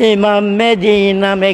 ইমাম মেদিনা মে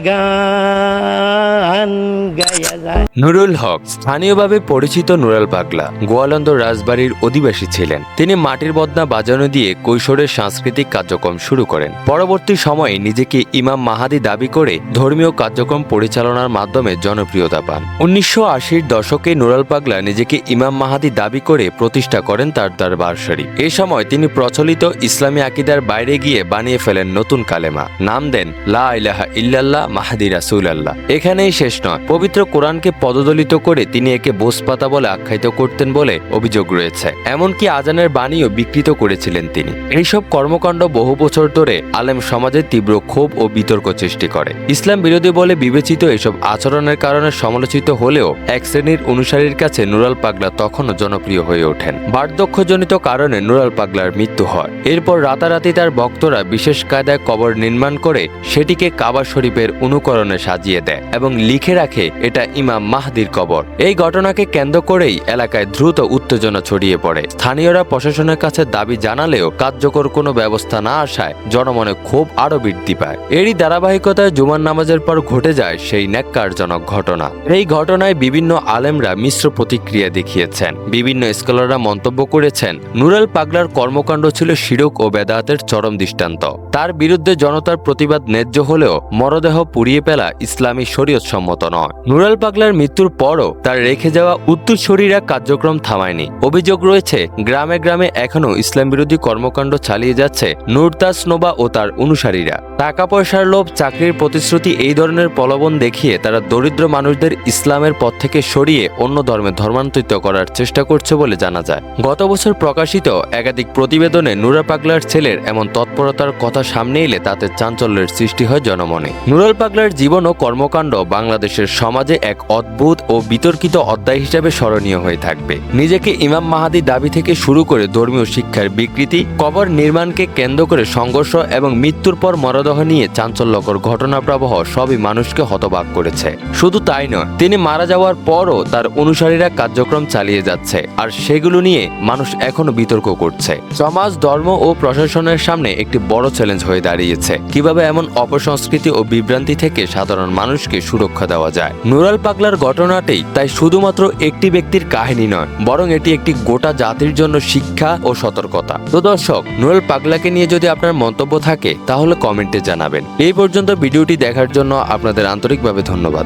নুরুল হক, স্থানীয়ভাবে পরিচিত নুরাল পাগলা, গোয়ালন্দ রাজবাড়ির অধিবাসী ছিলেন। তিনি মাটির বদনা বাজানো দিয়ে কৈশোরের সাংস্কৃতিক কার্যক্রম শুরু করেন। পরবর্তী সময়ে নিজেকে ইমাম মাহাদি দাবি করে ধর্মীয় কার্যক্রম পরিচালনার মাধ্যমে জনপ্রিয়তা পান। উনিশশো আশির দশকে নুরাল পাগলা নিজেকে ইমাম মাহাদি দাবি করে প্রতিষ্ঠা করেন তার দরবার শরীফ। এ সময় তিনি প্রচলিত ইসলামী আকিদার বাইরে গিয়ে বানিয়ে ফেলেন নতুন কালেমা। নাম দেন, লা ইলাহা ইল্লাল্লাহ মাহাদি রাসুল আল্লাহ এখানেই শেষ নয়। পবিত্র কোরআনকে পদদলিত করে তিনি একে বোসপাতা বলে আখ্যায়িত করতেন বলে অভিযোগ রয়েছে। এমনকি আজানের বাণীও বিকৃত করেছিলেন তিনি। এইসব কর্মকাণ্ড বহু বছর ধরে আলেম সমাজে তীব্র ক্ষোভ ও বিতর্ক সৃষ্টি করে। ইসলাম বিরোধী বলে বিবেচিত এসব আচরণের কারণে সমালোচিত হলেও এক শ্রেণির অনুসারীর কাছে নুরাল পাগলা তখনও জনপ্রিয় হয়ে ওঠেন। বার্ধক্যজনিত কারণে নুরাল পাগলার মৃত্যু হয়। এরপর রাতারাতি তার ভক্তরা বিশেষ কায়দায় কবর নির্মাণ করে সেটিকে কাবা শরীফের অনুকরণে সাজিয়ে দেয় এবং লিখে রাখে, এটা ইমাম মাহদির কবর। এই ঘটনাকে কেন্দ্র করেই এলাকায় দ্রুত উত্তেজনা ছড়িয়ে পড়ে। স্থানীয়রা প্রশাসনের কাছে দাবি জানালেও কার্যকর কোনো ব্যবস্থা না আসায় জনমনে ক্ষোভ আরও বৃদ্ধি পায়। এরই ধারাবাহিকতায় জুমার নামাজের পর ঘটে যায় সেই ন্যাক্কারজনক ঘটনা। এই ঘটনায় বিভিন্ন আলেমরা মিশ্র প্রতিক্রিয়া দেখিয়েছেন। বিভিন্ন স্কলাররা মন্তব্য করেছেন, নুরাল পাগলার কর্মকাণ্ড ছিল শিরক ও বেদাতের চরম দৃষ্টান্ত। তার বিরুদ্ধে জনতার প্রতিবাদ ন্যায্য হলেও মরদেহ পুড়িয়ে ফেলা ইসলামী শরীয়ত সম্মত নয়। নুরাল পাগলার মৃত্যুর পরও তার রেখে যাওয়া উত্তরসূরিরা কার্যক্রম থামায়নি। অভিযোগ রয়েছে, গ্রামে গ্রামে এখনও ইসলাম বিরোধী কর্মকাণ্ড চালিয়ে যাচ্ছে নুরতাস নোবা ও তার অনুসারীরা। টাকা পয়সার লোভ, চাকরির প্রতিশ্রুতি এই ধরনের প্রলোভন দেখিয়ে তারা দরিদ্র মানুষদের ইসলামের পথ থেকে সরিয়ে অন্য ধর্মে ধর্মান্তরিত করার চেষ্টা করছে বলে জানা যায়। গত বছর প্রকাশিত একাধিক প্রতিবেদনে নুরা পাগলার ছেলের এমন তৎপরতার কথা সামনে এলে তাতে চাঞ্চল্যের সৃষ্টি হয় জনমনে। নুরাল পাগলার জীবন ও কর্মকাণ্ড বাংলাদেশের সমাজে এক অদ্ভুত ও বিতর্কিত অধ্যায় হিসেবে স্মরণীয় হয়ে থাকবে। নিজেকে ইমাম মাহাদি দাবি থেকে শুরু করে ধর্মীয় শিক্ষার বিকৃতি, কবর নির্মাণকে কেন্দ্র করে সংঘর্ষ এবং মৃত্যুর পর মরদেহ নিয়ে চাঞ্চল্যকর ঘটনা প্রবাহ সবই মানুষকে হতবাক করেছে। শুধু তাই নয়, তিনি মারা যাওয়ার পরও তার অনুসারীরা কার্যক্রম চালিয়ে যাচ্ছে আর সেগুলো নিয়ে মানুষ এখনও বিতর্ক করছে। সমাজ, ধর্ম ও প্রশাসনের সামনে একটি বড় চ্যালেঞ্জ হয়ে দাঁড়িয়েছে। কীভাবে এমন অপসংস্কৃতি ও বিভ্রান্তি থেকে সাধারণ মানুষকে সুরক্ষা দেওয়া যায়। নুরাল পাগলার ঘটনাটি তাই শুধুমাত্র একটি ব্যক্তির কাহিনী নয়, বরং এটি একটি গোটা জাতির জন্য শিক্ষা ও সতর্কতা। তো দর্শক, নুরাল পাগলাকে নিয়ে যদি আপনার মন্তব্য থাকে, তাহলে কমেন্টে জানাবেন। এই পর্যন্ত ভিডিওটি দেখার জন্য আপনাদের আন্তরিকভাবে ধন্যবাদ।